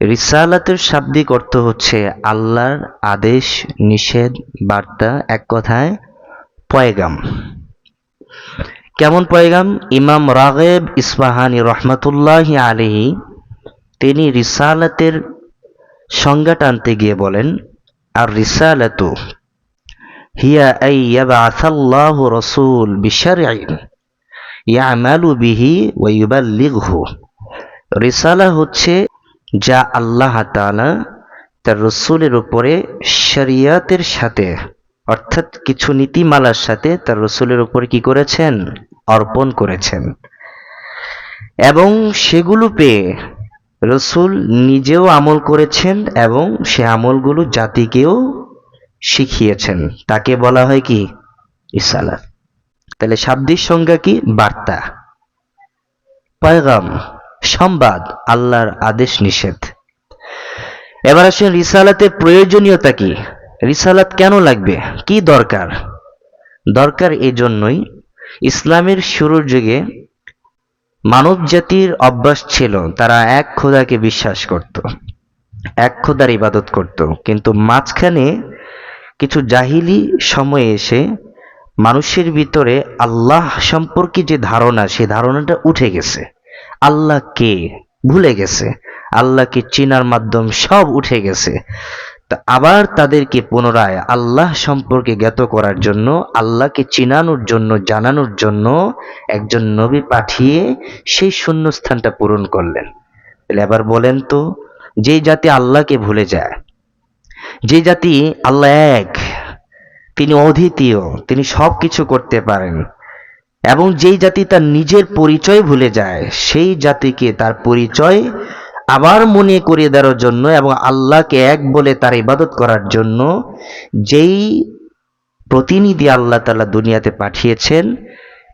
রিসালাতের শাব্দিক অর্থ হচ্ছে আল্লাহর আদেশ, নিষেধ, বার্তা, এক কথায় পয়গাম। কেমন পয়গাম? ইমাম রাগেব ইসবাহানি রহমতুল্লাহ আলিহি তিনি রিসালাতের সংজ্ঞা টানতে গিয়ে বলেন আর রিসালাতু হিয়া আই ইয়াবআসাল্লাহু রাসূল বিশারঈন ইয়ামালু বিহি ওয়া ইউবাল্লিগহু। রিসালা হচ্ছে যা আল্লাহ তাআলা তার রসুলের উপরে শরিয়াতের সাথে, অর্থাৎ কিছু নীতিমালার সাথে তার রসুলের উপরে কি করেছেন? অর্পণ করেছেন। এবং সেগুলো পেয়ে রসুল নিজেও আমল করেছেন এবং সে আমলগুলো জাতিকেও শিখিয়েছেন। তাকে বলা হয় কি? ইসালাত। তাহলে শাব্দিক সংজ্ঞা কি? বার্তা। পয়গাম। সংবাদ আল্লাহর আদেশ নিষেধ। এবার আসেন রিসালাতের প্রয়োজনীয়তা কি? রিসালাত কেন লাগবে? কি দরকার? দরকার এই জন্যই ইসলামের শুরুর যুগে মানব জাতির অভ্যাস ছিল, তারা এক খোদাকে বিশ্বাস করত, এক খোদার ইবাদত করত। কিন্তু মাঝখানে কিছু জাহিলি সময়ে এসে মানুষের ভিতরে আল্লাহ সম্পর্কে যে ধারণা সে ধারণাটা উঠে গেছে। আল্লাহ কে? ভুলে গেছে। আল্লাহকে চিনার মাধ্যম সব উঠে গেছে। আবার তাদেরকে পুনরায় আল্লাহ সম্পর্কে জ্ঞাত করার জন্য, আল্লাহকে চিনানোর জন্য, জানানোর জন্য একজন নবী পাঠিয়ে সেই শূন্যস্থানটা পূরণ করলেন। তাহলে আবার বলেন তো, যে জাতি আল্লাহকে ভুলে যায়, যে জাতি আল্লাহ এক, তিনি অদ্বিতীয়, তিনি সব কিছু করতে পারেন এবং যেই জাতি তার নিজের পরিচয় ভুলে যায়, সেই জাতিকে তার পরিচয় আবার মনে করিয়ে দেওয়ার জন্য এবং আল্লাহকে এক বলে তার ইবাদত করার জন্য যেই প্রতিনিধি আল্লাহ তালা দুনিয়াতে পাঠিয়েছেন,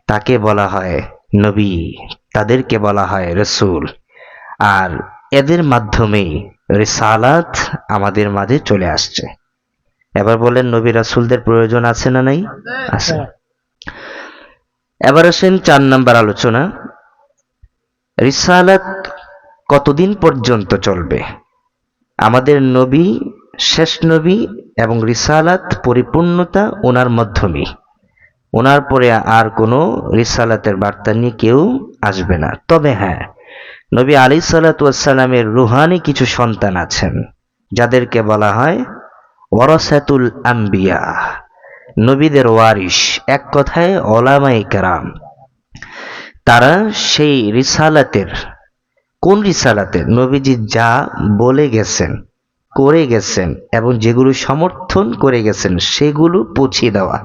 তাকে বলা হয় নবী, তাদেরকে বলা হয় রসুল। আর এদের মাধ্যমেই রিসালাত আমাদের মাঝে চলে আসছে। এবার বলেন নবী রাসুলদের প্রয়োজন আছে না নাই? আছে। এবার আসেন চার নাম্বার আলোচনা, রিসালাত কতদিন পর্যন্ত চলবে? আমাদের নবী, শেষ নবী এবং রিসালাত পরিপূর্ণতা ওনার মাধ্যমেই ওনার পরে আর কোনো রিসালাতের বার্তা নিয়ে কেউ আসবে না। তবে হ্যাঁ নবী আলী সাল্লাতামের রুহানি কিছু সন্তান আছেন, যাদেরকে বলা হয় ওয়ারাসাতুল আম্বিয়া নবীদের ওয়ারিস এক কথায় ওলামাই কেরাম। তারা সেই রিসালাতের, কোন রিসালাতের? নবীজি যা বলে গেছেন, করে গেছেন এবং যেগুলো সমর্থন করে গেছেন, সেগুলো পৌঁছে দেওয়া।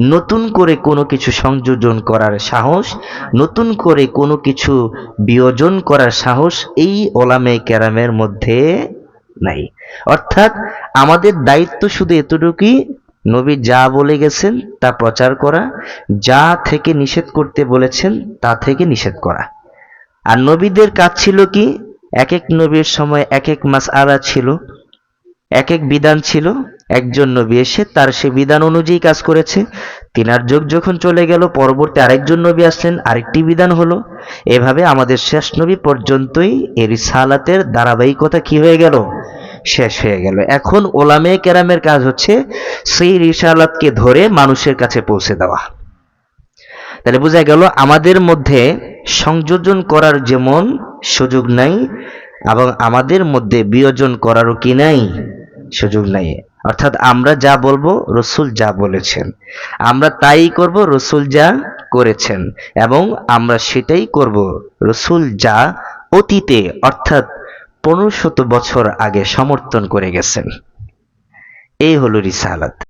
নতুন করে কোনো কিছু সংযোজন করার সাহস, নতুন করে কোনো কিছু বিয়োজন করার সাহস এই ওলামে ক্যারামের মধ্যে নাই। অর্থাৎ আমাদের দায়িত্ব শুধু এতটুকুই নবী যা বলে গেছেন তা প্রচার করা, যা থেকে নিষেধ করতে বলেছেন তা থেকে নিষেধ করা। আর নবীদের কাজ ছিল কি? এক এক নবীর সময় এক এক মাস আলা ছিল এক এক বিধান ছিল, একজন নবী এসে তার সে বিধান অনুযায়ী কাজ করেছে। তিনার যুগ যখন চলে গেল, পরবর্তী আরেকজন নবী আসলেন, আরেকটি বিধান হলো, এভাবে আমাদের শেষ নবী পর্যন্তই এর সালাতের ধারাবাহিকতা কি হয়ে গেল? শেষ হয়ে গেল। এখন ওলামে কেরামের কাজ হচ্ছে সেই রিসালাতকে ধরে মানুষের কাছে পৌঁছে দেওয়া। তাহলে বোঝা গেল আমাদের মধ্যে সংযোজন করার যেমন সুযোগ নাই, এবং আমাদের মধ্যে বিয়োজন করারও কি নাই? সুযোগ নাই। অর্থাৎ আমরা যা বলব, রসুল যা বলেছেন। আমরা তাই করব, রসুল যা করেছেন। এবং আমরা সেটাই করব, রসুল যা অতীতে, অর্থাৎ পনেরো শত বছর আগে সমর্থন করে গেছেন। এই হলো রিসালাত।